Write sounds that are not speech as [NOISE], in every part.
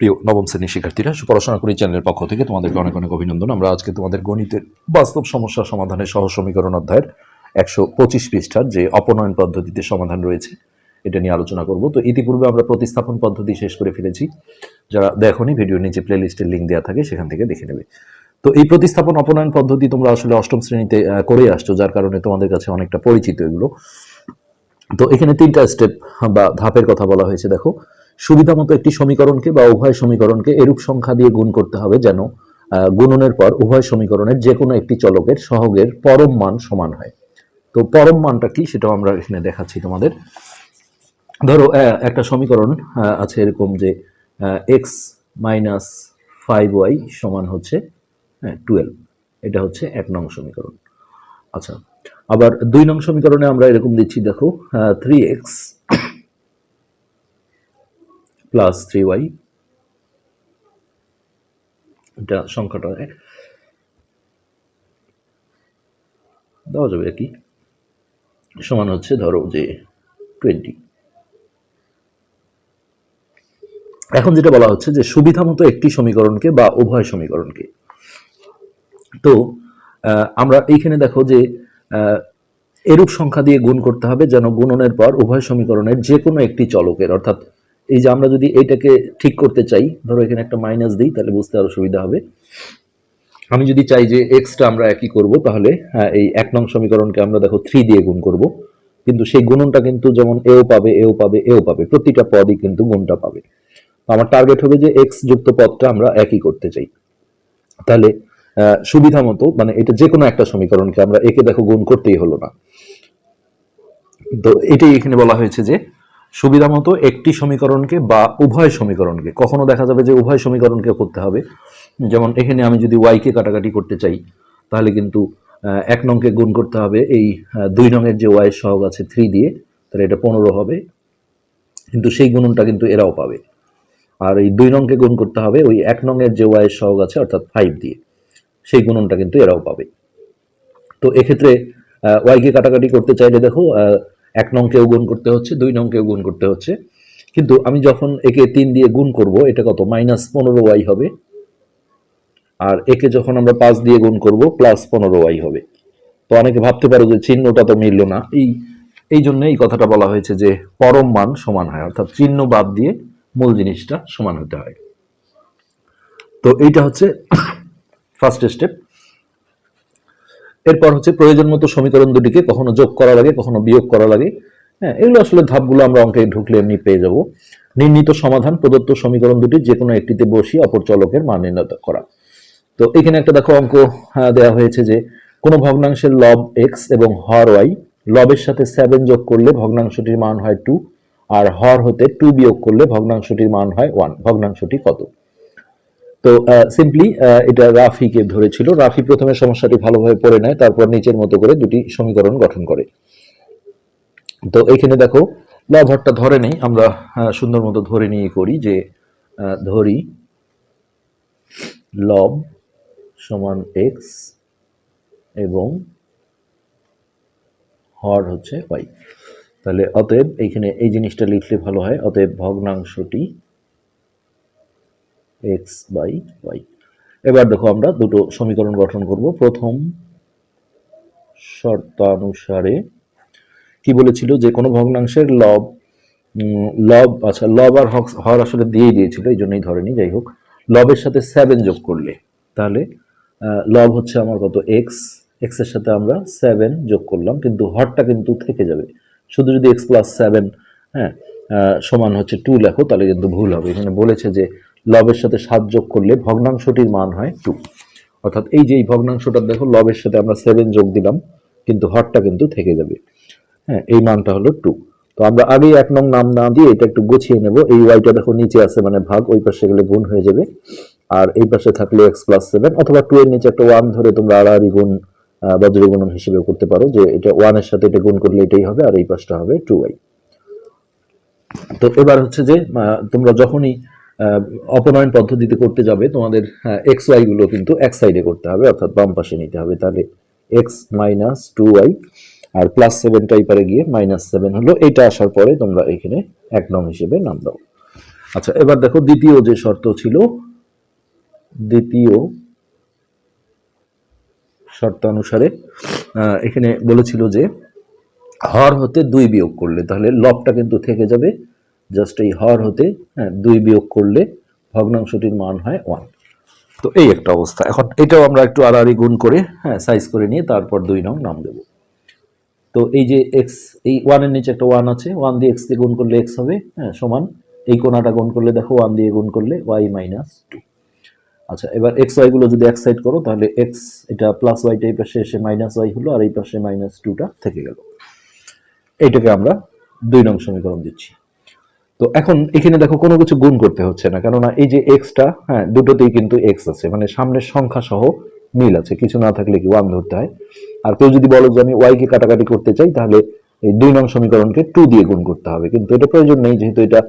প্রিয় নবম শ্রেণির শিক্ষার্থীরা পড়াশোনা করি চ্যানেলের পক্ষ থেকে তোমাদেরকে অনেক অনেক অভিনন্দন। আমরা আজকে তোমাদের গণিতের বাস্তব সমস্যা সমাধানের সহ সমীকরণ অধ্যায়ের একশো পঁচিশ পৃষ্ঠার যে অপনয়ন পদ্ধতিতে সমাধান রয়েছে, এটা নিয়ে আলোচনা করব। তো ইতিপূর্বে আমরা প্রতিস্থাপন পদ্ধতি শেষ করে ফেলেছি। যারা দেখোনি, ভিডিওর নিচে প্লে লিস্টের লিঙ্ক দেওয়া থাকে, সেখান থেকে দেখে নেবে। তো এই প্রতিস্থাপন অপনয়ন পদ্ধতি তোমরা আসলে অষ্টম শ্রেণীতে করে আসছো, যার কারণে তোমাদের কাছে অনেকটা পরিচিত এগুলো। তো এখানে তিনটা স্টেপ বা ধাপের কথা বলা হয়েছে, দেখো। সুবিধা মতো একটি সমীকরণকে বা উভয় সমীকরণকে এরূপ সংখ্যা দিয়ে গুণ করতে হবে যেন গুণনের পর উভয় সমীকরণের যে কোনো একটি চলকের সহগের পরম মান সমান হয়। তো পরম মানটা কি সেটাও আমরা এখানে দেখাচ্ছি তোমাদের। ধরো একটা সমীকরণ আছে এরকম যে এক্স মাইনাস ফাইভ ওয়াই সমান হচ্ছে হ্যাঁ টুয়েলভ এটা হচ্ছে এক নং সমীকরণ। আচ্ছা আবার দুই নং সমীকরণে আমরা এরকম দিচ্ছি, দেখো three X plus three Y এটা সংখ্যাটা দেওয়া যাবে কি? সমান হচ্ছে ধরো যে টোয়েন্টি এখন যেটা বলা হচ্ছে যে সুবিধা মতো একটি সমীকরণকে বা উভয় সমীকরণকে। তো আমরা এইখানে দেখো যে এরূপ সংখ্যা দিয়ে গুণ করতে হবে যেন গুণনের পর উভয় সমীকরণের যে কোনো একটি চলকের, অর্থাৎ এই যে আমরা যদি এইটাকে ঠিক করতে চাই ধরো এখানে একটা মাইনাস দিই তাহলে বুঝতে আরও সুবিধা হবে। আমি যদি চাই যে এক্সটা আমরা একই করব তাহলে হ্যাঁ, এই এক নং সমীকরণকে আমরা দেখো থ্রি দিয়ে গুণ করব। কিন্তু সেই গুণনটা কিন্তু যেমন এও পাবে এও পাবে এও পাবে প্রতিটা পদই কিন্তু গুণটা পাবে। আমার টার্গেট হবে যে এক্স যুক্ত পদটা আমরা একই করতে চাই। তাহলে সুবিধা মতো মানে এটা যে কোনো একটা সমীকরণকে আমরা একে দেখো গুণ করতেই হলো না। তো এটাই এখানে বলা হয়েছে যে সুবিধা মতো একটি সমীকরণকে বা উভয় সমীকরণকে, কখনো দেখা যাবে যে উভয় সমীকরণকে করতে হবে। যেমন এখানে আমি যদি ওয়াই কে কাটাকাটি করতে চাই, তাহলে কিন্তু এক নংকে গুণ করতে হবে এই দুই নংয়ের যে ওয়াই সহগ আছে থ্রি দিয়ে, তাহলে এটা পনেরো হবে। কিন্তু সেই গুণনটা কিন্তু এরাও পাবে। আর এই দুই নংকে গুণ করতে হবে ওই এক নংয়ের যে ওয়াই সহগ আছে, অর্থাৎ ফাইভ দিয়ে, সেই গুণনটা কিন্তু এরাও পাবে। তো এক্ষেত্রে ওয়াই কে কাটাকাটি করতে চাইলে দেখো এক নংকেও গুণ করতে হচ্ছে, দুই নংকেও গুণ করতে হচ্ছে। কিন্তু আমি যখন একে তিন দিয়ে গুণ করব, এটা কত? মাইনাস পনেরো ওয়াই হবে। আর একে যখন আমরা পাঁচ দিয়ে গুণ করব, প্লাস পনেরো ওয়াই হবে। তো অনেকে ভাবতে পারো যে চিহ্নটা তো মিলল না। এই এই জন্য এই কথাটা বলা হয়েছে যে পরম মান সমান হয়, অর্থাৎ চিহ্ন বাদ দিয়ে মূল জিনিসটা সমান হতে হয়। তো এইটা হচ্ছে [COUGHS] ফার্স্ট স্টেপ এরপর হচ্ছে প্রয়োজন মতো সমীকরণ দুটিকে কখনো যোগ করা লাগে কখনো বিয়োগ করা লাগে। হ্যাঁ এগুলো আসলে ধাপগুলো আমরা অঙ্কে ঢুকলে এমনি পেয়ে যাব। নির্ণীত সমাধান প্রদত্ত সমীকরণ দুটি যে কোনো একটিতে বসিয়ে অপর চলকের মান নির্ণয় করা। তো এখানে একটা দেখো অঙ্ক আহ, দেওয়া হয়েছে যে কোনো ভগ্নাংশের লব এক্স এবং হর ওয়াই লবের সাথে সেভেন যোগ করলে ভগ্নাংশটির মান হয় টু আর হর হতে টু বিয়োগ করলে ভগ্নাংশটির মান হয় ওয়ান ভগ্নাংশটি কত? তো সিম্পলি এটা রাফিকে ধরেছিল। রাফি প্রথমে সমস্যাটি ভালোভাবে পড়ে নেয়, তারপর নিচের মতো করে দুটি সমীকরণ গঠন করে। তো, এখানে দেখো লব হরটা ধরে নেই। আমরা সুন্দর মতো ধরে নিয়ে করি যে ধরি লব সমান এক্স এবং হর হচ্ছে ওয়াই তাহলে অতএব এইখানে এই জিনিসটা লিখলে ভালো হয়। অতএব ভগ্নাংশটি এক্স বাই ওয়াই এবার দেখো আমরা দুটো সমীকরণ গঠন করব। প্রথম শর্তানুসারে কি বলেছিল? যে কোনো ভগ্নাংশের লব লব আচ্ছা লব আর হর আসলে দিয়েই দিয়েছিল, এই জন্যই ধরেনি, যাই হোক। লবের সাথে সেভেন যোগ করলে, তাহলে লব হচ্ছে আমার কত এক্স এক্সের সাথে আমরা সেভেন যোগ করলাম, কিন্তু হরটা কিন্তু থেকে যাবে। শুধু যদি এক্স প্লাস সেভেন হ্যাঁ সমান হচ্ছে টু লেখো, তাহলে কিন্তু ভুল হবে। এখানে বলেছে যে লবের সাথে সাত যোগ করলে ভগ্নাংশটির মান হয় টু অর্থাৎ এই যে এই ভগ্নাংশটা দেখো লবের সাথে আমরা সেভেন যোগ দিলাম কিন্তু হরটা কিন্তু থেকে যাবে। হ্যাঁ এই মানটা হলো টু তো আমরা আগেই এক নং নাম না দিয়ে এটা একটু গুছিয়ে নেব। এই ওয়াইটা দেখো নিচে আছে মানে ভাগ ওই পাশে গেলে গুণ হয়ে যাবে। আর এই পাশে থাকলে এক্স প্লাস সেভেন অথবা টু এর নিচে একটা ওয়ান ধরে তোমরা আড়াআড়ি গুণ আহ, বজ্র হিসেবে করতে পারো যে এটা ওয়ানের সাথে এটা গুণ করলে এটাই হবে আর এই পাশটা হবে টু ওয়াই তো এবার হচ্ছে যে তোমরা যখনই অপনয়ন পদ্ধতিতে করতে যাবে, তোমাদের এক্স ওয়াই গুলো কিন্তু এক সাইডে করতে হবে, অর্থাৎ বাম পাশে নিতে হবে, তাহলে এক্স মাইনাস টু ওয়াই আর প্লাস সেভেনটা পারে গিয়ে মাইনাস সেভেন হলো, এটা আসার পরে তোমরা এখানে এক নং হিসেবে নাম দাও। আচ্ছা এবার দেখো দ্বিতীয় যে শর্ত ছিল, দ্বিতীয় শর্ত অনুসারে এখানে বলেছিল যে হর হতে দুই বিয়োগ করলে, তাহলে লবটা কিন্তু থেকে যাবে জাস্ট এই হর হতে হ্যাঁ দুই বিয়োগ করলে ভগ্নাংশটির মান হয় ওয়ান তো এই একটা অবস্থা। এখন এটাও আমরা একটু আড়াআড়ি গুণ করে হ্যাঁ সাইজ করে নিয়ে তারপর দুই নং নাম দেব। তো এই যে এক্স এই ওয়ানের নিচে একটা ওয়ান আছে ওয়ান দিয়ে এক্স দিয়ে গুণ করলে এক্স হবে হ্যাঁ সমান। এই কোনাটা গুণ করলে দেখো ওয়ান দিয়ে গুণ করলে ওয়াই মাইনাস টু আচ্ছা এবার এক্স ওয়াই গুলো যদি এক সাইড করো, তাহলে এক্স এটা প্লাস ওয়াইটা এই পাশে এসে মাইনাস ওয়াই হলো, আর এই পাশে মাইনাস টুটা থেকে গেল। এইটাকে আমরা দুই নং সমীকরণ দিচ্ছি। তো এখন এখানে দেখো কোনো কিছু গুণ করতে হচ্ছে না, কেননা এই যে এক্সটা হ্যাঁ দুটোতেই কিন্তু এক্স আছে মানে সামনের সংখ্যা সহ মিল আছে, কিছু না থাকলে কি ওয়ান ধরতে হয়? আর কেউ যদি বলো যে আমি ওয়াই কে কাটাকাটি করতে চাই, তাহলে এই দুই নং সমীকরণকে টু দিয়ে গুণ করতে হবে, কিন্তু এটা প্রয়োজন নেই, যেহেতু এটা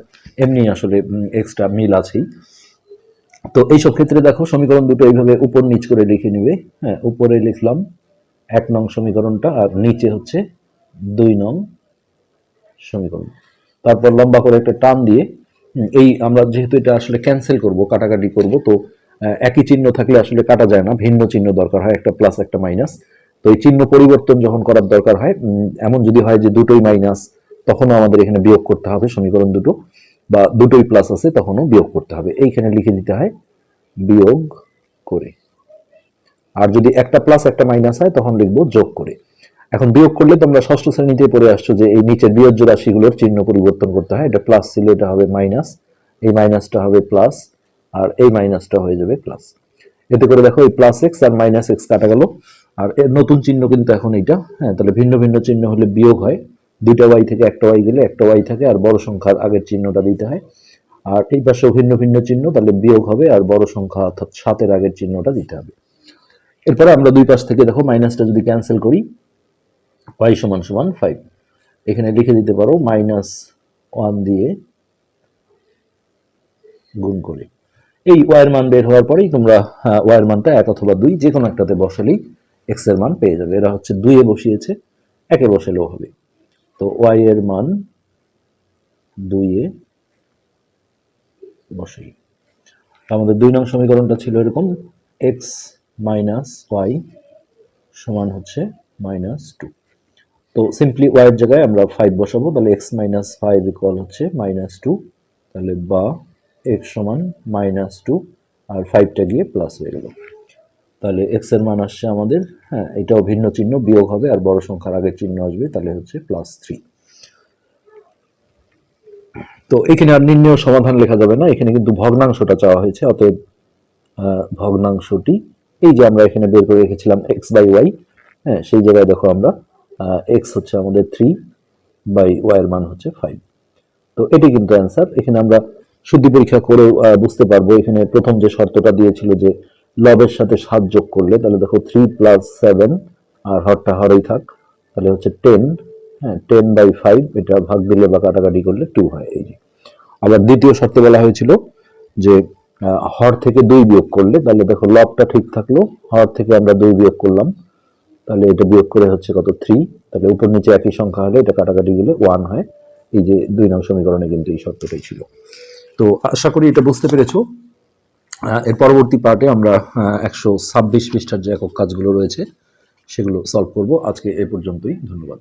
এমনি আসলে এক্সট্রা মিল আছেই। তো এইসব ক্ষেত্রে দেখো সমীকরণ দুটো এইভাবে উপর নিচ করে লিখে নিবে হ্যাঁ উপরে লিখলাম এক নং সমীকরণটা, আর নিচে হচ্ছে দুই নং সমীকরণ। তারপর লম্বা করে একটা টান দিয়ে এই আমরা যেহেতু এটা আসলে ক্যান্সেল করব, কাটাকাটি করব, তো একই চিহ্ন থাকলে আসলে কাটা যায় না, ভিন্ন চিহ্ন দরকার হয়, একটা প্লাস একটা মাইনাস তো এই চিহ্ন পরিবর্তন যখন করার দরকার হয় এমন যদি হয় যে দুটোই মাইনাস তখনও আমাদের এখানে বিয়োগ করতে হবে, সমীকরণ দুটো, বা দুটোই প্লাস আছে, তখনও বিয়োগ করতে হবে। এইখানে লিখে দিতে হয়, বিয়োগ করে। আর যদি একটা প্লাস একটা মাইনাস হয়, তখন লিখব যোগ করে। এখন বিয়োগ করলে তোমরা ষষ্ঠ শ্রেণীতে পড়ে আসছো যে এই নিচের বিয়োজ্য রাশিগুলোর চিহ্ন পরিবর্তন করতে হয়। এটা প্লাস ছিল, এটা হবে মাইনাস এই মাইনাসটা হবে প্লাস আর এই মাইনাসটা হয়ে যাবে প্লাস এতে করে দেখো এই প্লাস এক্স আর মাইনাস এক্স কাটা গেল। আর এর নতুন চিহ্ন কিন্তু এখন এইটা। হ্যাঁ তাহলে ভিন্ন ভিন্ন চিহ্ন হলে বিয়োগ হয়। দুইটা ওয়াই থেকে একটা ওয়াই গেলে একটা ওয়াই থাকে আর বড় সংখ্যার আগের চিহ্নটা দিতে হয়। আর এই পাশেও ভিন্ন ভিন্ন চিহ্ন, তাহলে বিয়োগ হবে আর বড় সংখ্যা অর্থাৎ সাতের আগের চিহ্নটা দিতে হবে। এরপরে আমরা দুই পাশ থেকে দেখো মাইনাসটা যদি ক্যান্সেল করি y সমান সমান ফাইভ এখানে লিখে দিতে পারো মাইনাস ওয়ান দিয়ে গুণ করে। এই এর মান বের হওয়ার পরেই তোমরা এর মানটা এক অথবা দুই যে কোনো একটাতে বসালেই x এর মান পেয়ে যাবে। এরা হচ্ছে দুইয়ে বসিয়েছে, একে বসালেও হবে। তো y এর মান দুইয়ে বসাই। আমাদের দুই নং সমীকরণটা ছিল এরকম, x মাইনাস ওয়াই সমান হচ্ছে মাইনাস টু তো সিম্পলি ওয়াই এর জায়গায় আমরা ফাইভ বসাবো, তাহলে এক্স মাইনাস ফাইভ ইকুয়াল হচ্ছে মাইনাস টু তাহলে বা এক্স সমান মাইনাস টু আর ফাইভটা গিয়ে প্লাস হয়ে গেল। তাহলে এক্সের মান আসছে আমাদের হ্যাঁ এটাও ভিন্ন চিহ্ন, বিয়োগ হবে আর বড় সংখ্যার আগের চিহ্ন আসবে, তাহলে হচ্ছে প্লাস থ্রি তো এখানে আর নির্ণয় সমাধান লেখা যাবে না, এখানে কিন্তু ভগ্নাংশটা চাওয়া হয়েছে, অতএব ভগ্নাংশটি, এই যে আমরা এখানে বের করে রেখেছিলাম এক্স বাই ওয়াই হ্যাঁ সেই জায়গায় দেখো আমরা এক্স হচ্ছে আমাদের থ্রি বাই ওয়াই এর মান হচ্ছে ফাইভ তো এটি কিন্তু অ্যান্সার এখানে আমরা শুদ্ধি পরীক্ষা করে বুঝতে পারব। এখানে প্রথম যে শর্তটা দিয়েছিল যে লবের সাথে সাত যোগ করলে, তাহলে দেখো থ্রি প্লাস সেভেন আর হরটা হরেই থাক, তাহলে হচ্ছে টেন হ্যাঁ টেন বাই ফাইভ এটা ভাগ দিলে বা কাটাকাটি করলে টু হয়, এই যে। আবার দ্বিতীয় শর্তে বলা হয়েছিল যে হর থেকে দুই বিয়োগ করলে, তাহলে দেখো লবটা ঠিক থাকল, হর থেকে আমরা দুই বিয়োগ করলাম। তাহলে এটা বিয়োগ করে হচ্ছে কত? থ্রি তাহলে উপর নিচে একই সংখ্যা হলে এটা কাটাকাটি গেলে ওয়ান হয়। এই যে দুই নং সমীকরণে কিন্তু এই শর্তটাই ছিল। তো আশা করি এটা বুঝতে পেরেছ। এর পরবর্তী পার্টে আমরা একশো ছাব্বিশ পৃষ্ঠার যে একক কাজগুলো রয়েছে, সেগুলো সলভ করব। আজকে এ পর্যন্তই। ধন্যবাদ।